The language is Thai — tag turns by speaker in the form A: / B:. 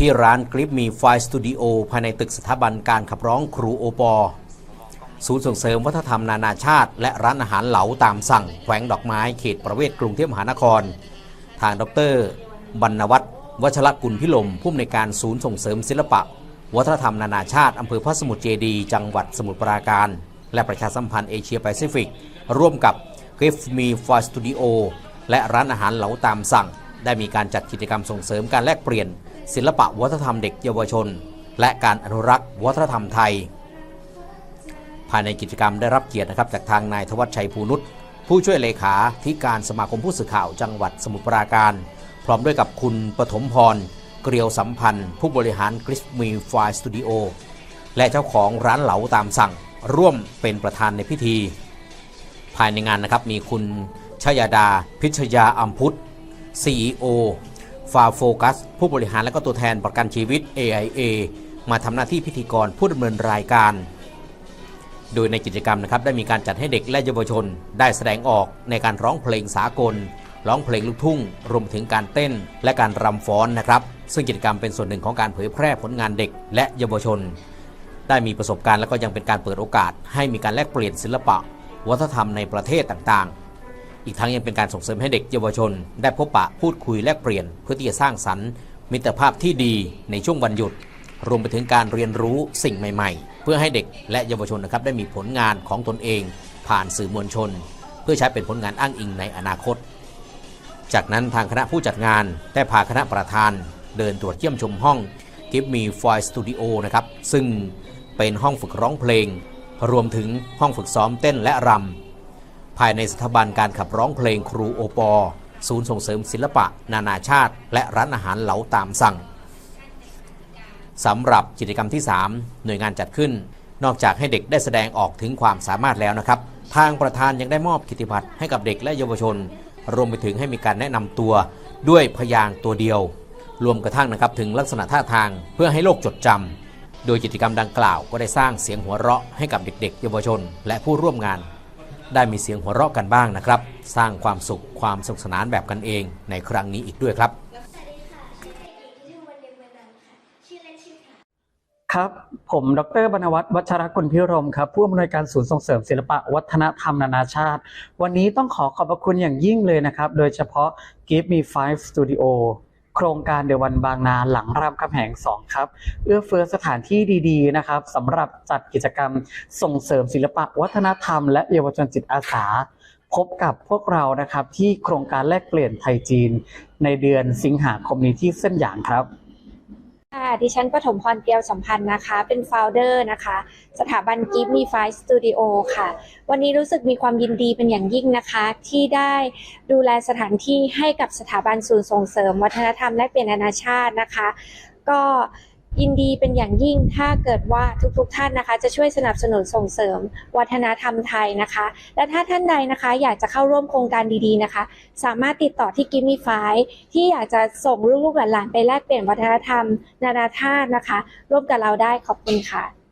A: ที่ร้านกริปมีไฟสตูดิโอภายในตึกสถาบันการขับร้องครูโอปอ ศูนย์ส่งเสริมวัฒนธรรมนานาชาติ และร้านอาหารเหลาตามสั่ง แขวงดอกไม้เขตประเวศกรุงเทพมหานคร ทางดร บรรณวัฒน์วัชรกุลพิลมผู้อำนวยการศูนย์ส่งเสริมศิลปะ วัฒนธรรมนานาชาติอำเภอพระสมุทรเจดี จังหวัดสมุทรปราการ และประชาสัมพันธ์เอเชียแปซิฟิก ร่วมกับ g i f Me for Studio และร้านอาหารเหลาตามสั่ง ได้มีการจัดกิจกรรมส่งเสริมการแลกเปลี่ยน ศิลปะวัฒนธรรมเด็กเยาวชน และการอนุรักษ์วัฒนธรรมไทย ภายในกิจกรรมได้รับเกียรตินะครับจากทางนายธวัชชัยภูนุชผู้ช่วยเลขาธิการสมาคมผู้สื่อข่าวจังหวัดสมุทรปราการ พร้อมด้วยกับคุณปฐมพรเกลียวสัมพันธ์ ผู้บริหารกริสมีไฟสตูดิโอและเจ้าของร้านเหลาตามสั่ง ร่วมเป็นประธานในพิธี ภายในงานนะครับมีคุณชยาดา พิชยาอัมพุทธ CEO ฟาโฟกัส ผู้บริหารและก็ตัวแทนประกันชีวิต AIA มาทำหน้าที่พิธีกรผู้ดำเนินรายการ โดยในกิจกรรมนะครับได้มีการจัดให้เด็กและเยาวชน ได้แสดงออกในการร้องเพลงสากล ร้องเพลงลูกทุ่ง รวมถึงการเต้นและการรำฟ้อนนะครับ ซึ่งกิจกรรมเป็นส่วนหนึ่งของการเผยแพร่ผลงานเด็กและเยาวชน ได้มีประสบการณ์และก็ยังเป็นการเปิดโอกาส ให้มีการแลกเปลี่ยนศิลปะ วัฒนธรรมในประเทศต่างๆ อีกทั้งยังเป็นการส่งเสริมให้เด็กเยาวชน ได้พบปะพูดคุยแลกเปลี่ยน เพื่อที่จะสร้างสรรค์ มิตรภาพที่ดีในช่วงวันหยุด รวมไปถึงการเรียนรู้สิ่งใหม่ ๆ เพื่อให้เด็กและเยาวชนนะครับได้มีผลงานของตนเอง ผ่านสื่อมวลชน เพื่อใช้เป็นผลงานอ้างอิงในอนาคต จากนั้นทางคณะผู้จัดงานได้พาคณะประธาน เดินตรวจเยี่ยมชมห้อง Give Me Voice Studio นะครับซึ่งเป็นห้องฝึกร้องเพลง รวมถึงห้องฝึกซ้อมเต้นและรำ ภายในสถาบันการขับร้องเพลงครูโอปอ ศูนย์ส่งเสริมศิลปะ นานาชาติ และร้านอาหารเหลาตามสั่งสำหรับกิจกรรมที่ 3 หน่วยงานจัดขึ้น นอกจากให้เด็กได้แสดงออกถึงความสามารถแล้วนะครับ ทางประธานยังได้มอบกิติบัตรให้กับเด็กและเยาวชน รวมไปถึงให้มีการแนะนำตัวด้วยพยางตัวเดียว รวมกระทั่งนะครับถึงลักษณะท่าทางเพื่อให้โลกจดจำโดยกิจกรรมดังกล่าวก็ได้สร้างเสียงหัวเราะให้กับเด็กๆ เยาวชน และผู้ร่วมงาน ได้มีเสียงหัวเราะกันบ้างนะครับ สร้างความสุขความสนุกสนานแบบกันเองในครั้งนี้อีกด้วยครับ
B: ครับ ผมดรบรรณวัฒน์วัชรกุลพิรมครับผู้อำนวยการศูนย์ส่งเสริมศิลปะวัฒนธรรมนานาชาติ วันนี้ต้องขอขอบพระคุณอย่างยิ่งเลยนะครับ โดยเฉพาะ Give Me Five Studio โครงการเดวันบางนาหลังรามคำแหง 2 ครับ เอื้อเฟื้อสถานที่ดีๆนะครับสำหรับจัดกิจกรรมส่งเสริมศิลปะวัฒนธรรม และเยาวชนจิตอาสา พบกับพวกเรานะครับที่โครงการแลกเปลี่ยนไทยจีน ในเดือนสิงหาคมนี้ที่เส้นหยางครับ
C: ค่ะดิฉันปฐมพรเกลียวสัมพันธ์นะคะ เป็นโฟลเดอร์นะคะ สถาบันกิฟต์มีไฟสตูดิโอค่ะ วันนี้รู้สึกมีความยินดีเป็นอย่างยิ่งนะคะ ที่ได้ดูแลสถานที่ให้กับสถาบันศูนย์ส่งเสริม วัฒนธรรมและเปลี่ยนนานาชาตินะคะ ก็ ยินดีเป็นอย่างยิ่งถ้าเกิดว่าทุกๆท่านนะคะ จะช่วยสนับสนุนส่งเสริม วัฒนธรรมไทยนะคะ และถ้าท่านใดนะคะ อยากจะเข้าร่วมโครงการดีๆนะคะ สามารถติดต่อที่ Give Me f i ฟที่อยากจะส่งลูกๆหลานๆไปแลกเปลี่ยนวัฒนธรรม นานาชาตินะคะ ร่วมกับเราได้ขอบคุณค่ะ